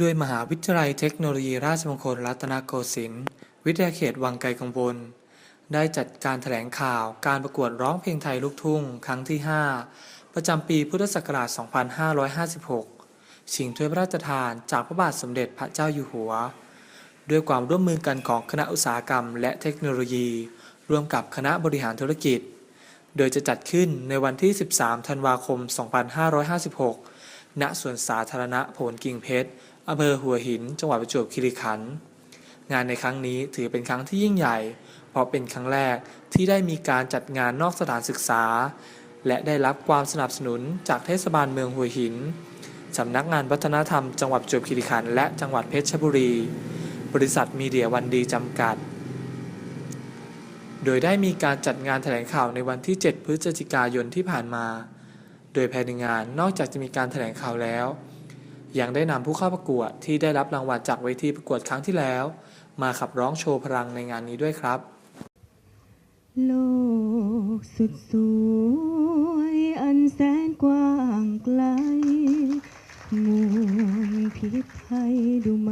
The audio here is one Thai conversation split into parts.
ด้วยมหาวิทยาลัยเทคโนโลยีราชมงคลรัตนโกสินทร์ วิทยาเขตวังไกลกังวล ได้จัดการแถลงข่าวการประกวดร้องเพลงไทยลูกทุ่ง ครั้งที่ 5 ประจำปีพุทธศักราช 2556 ชิงถ้วยพระราชทานจากพระบาทสมเด็จพระเจ้าอยู่หัว ด้วยความร่วมมือกันของคณะอุตสาหกรรม และเทคโนโลยี ร่วมกับคณะบริหารธุรกิจ โดยจะจัดขึ้นในวันที่ 13 ธันวาคม 2556 ณ สวนสาธารณะโผลกิ่งเพชร อำเภอหัวหิน จังหวัดประจวบคีรีขันธ์งานในครั้งนี้ถือเป็นครั้งที่ยิ่งใหญ่ เพราะเป็นครั้งแรกที่ได้มีการจัดงานนอกสถานศึกษา และได้รับความสนับสนุนจากเทศบาลเมืองหัวหินสำนักงานวัฒนธรรมจังหวัดประจวบคีรีขันธ์และจังหวัดเพชรบุรี บริษัทมีเดียวันดีจำกัด โดยได้มีการจัดงานแถลงข่าวในวันที่ 7 พฤศจิกายนที่ผ่านมา โดยภายในงานนอกจากจะมีการแถลงข่าวแล้ว ยังได้นำผู้เข้าประกวดที่ได้รับรางวัลจากเวทีประกวดครั้งที่แล้ว มาขับร้องโชว์พลังในงานนี้ด้วยครับ โลกสุดสวยอันแสนกว้างไกลมวลพิษภัยดูมา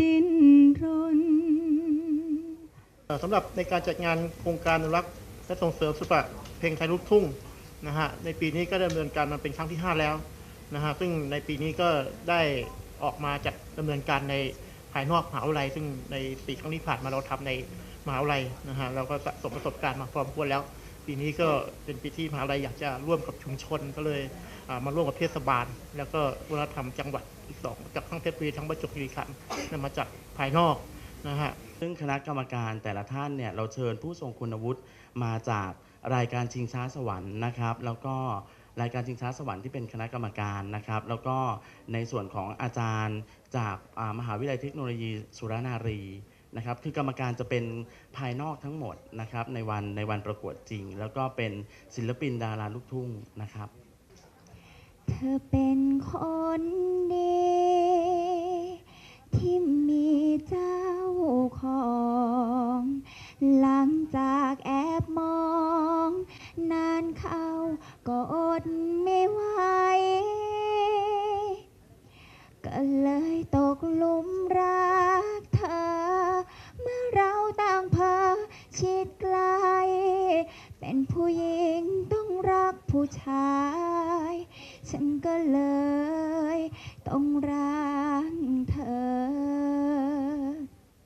ดินรนสำหรับในการจัดงานโครงการอนุรักษ์และส่งเสริมศิลปะเพลงไทยลูกทุ่งนะฮะในปีนี้ก็ดำเนินการมาเป็นครั้งที่ 5 แล้วนะฮะซึ่งในปีนี้ก็ได้ออกมาจัดดำเนินการในภายนอกมหาวิทยาลัย ซึ่งในปีครั้งที่ผ่านมาเราทำในมหาวิทยาลัยนะฮะเราก็สะสมประสบการณ์มาพอสมควรแล้ว ปีนี้ก็เป็นปีที่มหาวิทยาลัยอยากจะร่วมกับชุมชนก็เลยมาร่วมกับเทศบาล แล้วก็วัฒนธรรมจังหวัดอีกสองจากทั้งเพชรบุรีทั้งประจวบคีรีขันธ์นำมาจัดภายนอกนะฮะซึ่งคณะกรรมการแต่ละท่านเนี่ยเราเชิญผู้ทรงคุณวุฒิมาจากรายการชิงช้าสวรรค์นะครับ แล้วก็รายการชิงช้าสวรรค์ที่เป็นคณะกรรมการนะครับ แล้วก็ในส่วนของอาจารย์จากมหาวิทยาลัยเทคโนโลยีสุรนารี นะครับคือกรรมการจะเป็นภายนอกทั้งหมดนะครับในวันในวันประกวดจริง แล้วก็เป็นศิลปินดาราลูกทุ่งนะครับ เธอเป็นคนดีที่มีเจ้าของ หลังจากแอบมอง นานเข้าก็อดไม่ไหวก็เลยตกลุม เป็นผู้หญิงต้องรักผู้ชาย ฉันก็เลยต้องรักเธอ